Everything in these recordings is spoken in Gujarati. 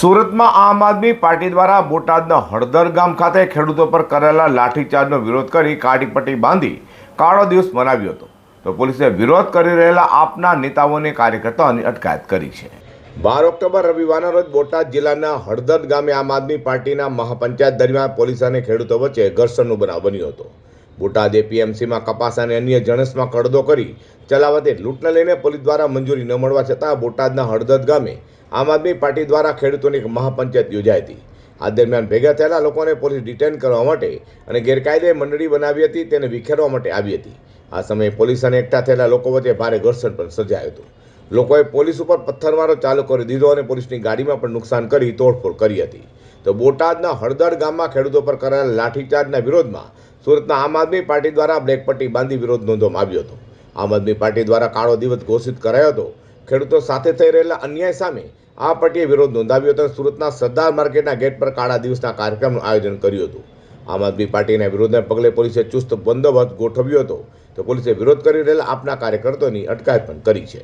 સુરતમાં આમ આદમી પાર્ટી દ્વારા બોટાદના હળદર ગામ ખાતે ખેડૂતો પર કરેલા લાઠીચાર્જનો વિરોધ કરી કાળીપટ્ટી બાંધી કાળો દિવસ મનાવ્યો હતો. તો પોલીસે વિરોધ કરી રહેલા આપના નેતાઓને કાર્યકર્તાઓની અટકાયત કરી છે. બાર ઓક્ટોબર રવિવારના રોજ બોટાદ જિલ્લાના હળદર ગામે આમ આદમી પાર્ટીના મહાપંચાયત દરમિયાન પોલીસ અને ખેડૂતો વચ્ચે ઘર્ષણનો બનાવ બન્યો હતો. બોટાદ એપીએમસીમાં કપાસ અને અન્ય જણસમાં કડદો કરી ચલાવતી લૂંટને લઈને પોલીસ દ્વારા મંજૂરી ન મળવા છતાં બોટાદના હળદર ગામે આમ આદમી પાર્ટી દ્વારા ખેડૂતોની એક મહાપંચાયત યોજાઈ હતી. આ દરમિયાન ભેગા થયેલા લોકોને પોલીસ ડિટેન કરવા માટે અને ગેરકાયદે મંડળી બનાવી હતી, તેને વિખેરવા માટે આવી હતી. આ સમયે પોલીસ અને એકઠા થયેલા લોકો વચ્ચે ભારે ઘર્ષણ પણ સર્જાયું હતું. લોકોએ પોલીસ ઉપર પથ્થરમારો ચાલુ કરી દીધો અને પોલીસની ગાડીમાં પણ નુકસાન કરી તોડફોડ કરી હતી. તો બોટાદના હળદર ગામમાં ખેડૂતો પર કરાયેલા લાઠીચાર્જના વિરોધમાં સુરતના આમ આદમી પાર્ટી દ્વારા બ્લેક પટ્ટી બાંધી વિરોધ નોંધવામાં આવ્યો હતો. આમ આદમી પાર્ટી દ્વારા કાળો દિવસ ઘોષિત કરાયો હતો. ખેડૂતો સાથે થઈ રહેલા અન્યાય સામે આ પટીએ વિરોધ નોંધાવ્યો હતો સુરતના સરદાર માર્કેટના ગેટ પર કાળા દિવસના કાર્યક્રમનું આયોજન કર્યું હતું. આમ આદમી પાર્ટીના વિરોધને પગલે પોલીસે ચુસ્ત બંદોબસ્ત ગોઠવ્યો હતો. તો પોલીસે વિરોધ કરી રહેલા આપના કાર્યકર્તાઓની અટકાયત પણ કરી છે.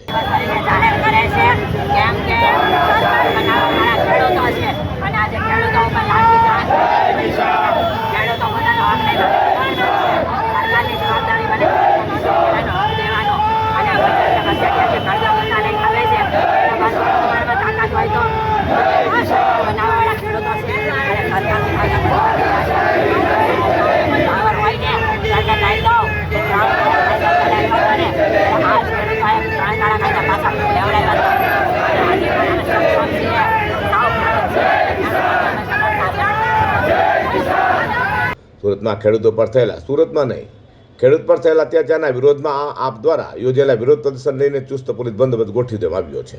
સુરતમાં ખેડૂતો પર થયેલા, સુરતમાં નહીં, ખેડૂત પર થયેલા અત્યાચારના વિરોધમાં આપ દ્વારા યોજેલા વિરોધ પ્રદર્શન લઈને ચુસ્ત પોલીસ બંદોબસ્ત ગોઠવી દેવામાં આવ્યો છે.